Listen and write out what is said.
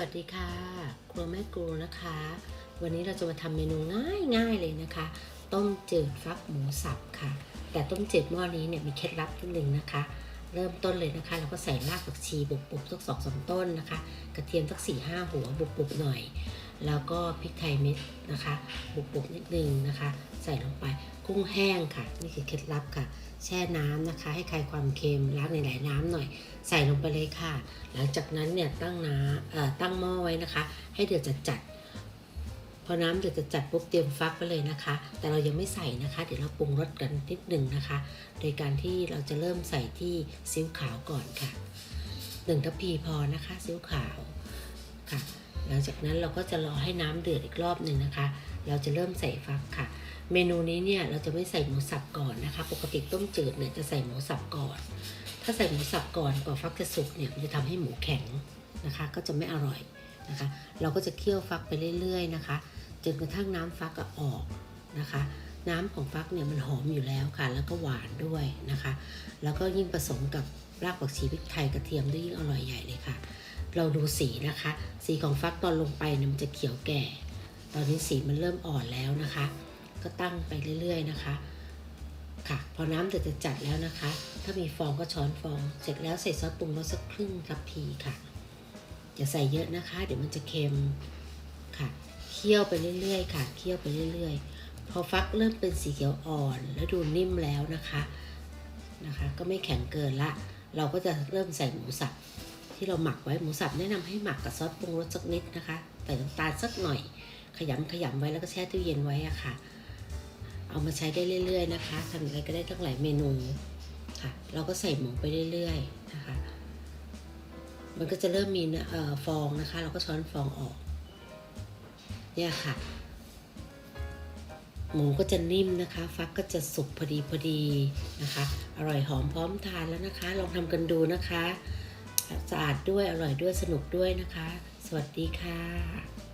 วัสดีค่ะ ครัวแม่กรูนะคะ วันนี้เราจะมาทำเมนูง่ายๆเลยนะคะ ต้มจืดฟักหมูสับค่ะ แต่ต้มจืดหม้อนี้เนี่ยมีเคล็ดลับนิดนึงนะคะ เริ่มต้นเลยนะคะ เราก็ใส่รากผักชีบุบๆสักสองสามต้นนะคะ กระเทียมสักสี่ห้าหัวบุบๆหน่อย แล้วก็พริกไทยเม็ดนะคะ บุบๆนิดนึงนะคะ ใส่ลงไป กุ้งแห้งค่ะ นี่คือเคล็ดลับค่ะ แช่น้ำนะคะ ให้คลายความเค็มล้างในหลายน้ำหน่อย ใส่ลงไปเลยค่ะ หลังจากนั้นเนี่ยตั้งน้ำเอ่อตั้งหม้อไว้นะคะ ให้เดือดจัดจัดพอน้ำเดือดจัดจัดปุ๊บเตรียมฟักไว้เลยนะคะ แต่เรายังไม่ใส่นะคะ เดี๋ยวเราปรุงรสกันนิดหนึ่งนะคะ โดยการที่เราจะเริ่มใส่ที่ซีอิ๊วขาวก่อนค่ะหนึ่งทัพพีพอนะคะซีอิ๊วขาวค่ะ หลังจากนั้นเราก็จะรอให้น้ำเดือดอีกรอบหนึ่งนะคะ เราจะเริ่มใส่ฟักค่ะ เมนูนี้เนี่ยเราจะไม่ใส่หมูสับก่อนนะคะ ปกติต้มจืดเนี่ยจะใส่หมูสับก่อน ถ้าใส่หมูสับก่อนกว่าฟักจะสุกเนี่ยมันจะทำให้หมูแข็งนะคะ ก็จะไม่อร่อยนะคะ เราก็จะเคี่ยวฟักไปเรื่อยๆนะคะจนกระทั่งน้ำฟักก็ออกนะคะ น้ำของฟักเนี่ยมันหอมอยู่แล้วค่ะ แล้วก็หวานด้วยนะคะ แล้วก็ยิ่งผสมกับรากผักชีพริกไทยกระเทียมด้วยยิ่งอร่อยใหญ่เลยค่ะ เราดูสีนะคะ สีของฟักตอนลงไปเนี่ยมันจะเขียวแก่ ตอนนี้สีมันเริ่มอ่อนแล้วนะคะ ก็ตั้งไปเรื่อย ๆนะคะค่ะพอน้ำเดือดจัดแล้วนะคะ ถ้ามีฟองก็ช้อนฟอง เสร็จแล้วใส่ซอสปรุงรสสักครึ่งทัพพีค่ะอย่าใส่เยอะนะคะ เดี๋ยวมันจะเค็มค่ะเคี่ยวไปเรื่อยๆ ค่ะเคี่ยวไปเรื่อยๆ พอฟักเริ่มเป็นสีเขียวอ่อนแล้วดูนิ่มแล้วนะคะนะคะ ก็ไม่แข็งเกินละ เราก็จะเริ่มใส่หมูสับ ที่เราหมักไว้หมูสับแนะนำให้หมักกับซอสปรุงรสสักนิดนะคะใส่น้ำตาลสักหน่อย ขยำขยำไว้แล้วก็แช่ตู้เย็นไว้อะค่ะ เอามาใช้ได้เรื่อย ๆ นะคะทำอะไรก็ได้ตั้งหลายเมนูค่ะ เราก็ใส่หมูไปเรื่อยๆนะคะ มันก็จะเริ่มมีเอ่อฟองนะคะ เราก็ช้อนฟองออกเนี่ยค่ะ หมูก็จะนิ่มนะคะ ฟักก็จะสุกพอดีพอดีนะคะ อร่อยหอมพร้อมทานแล้วนะคะ ลองทำกันดูนะคะ สะอาดด้วยอร่อยด้วยสนุกด้วยนะคะ สวัสดีค่ะ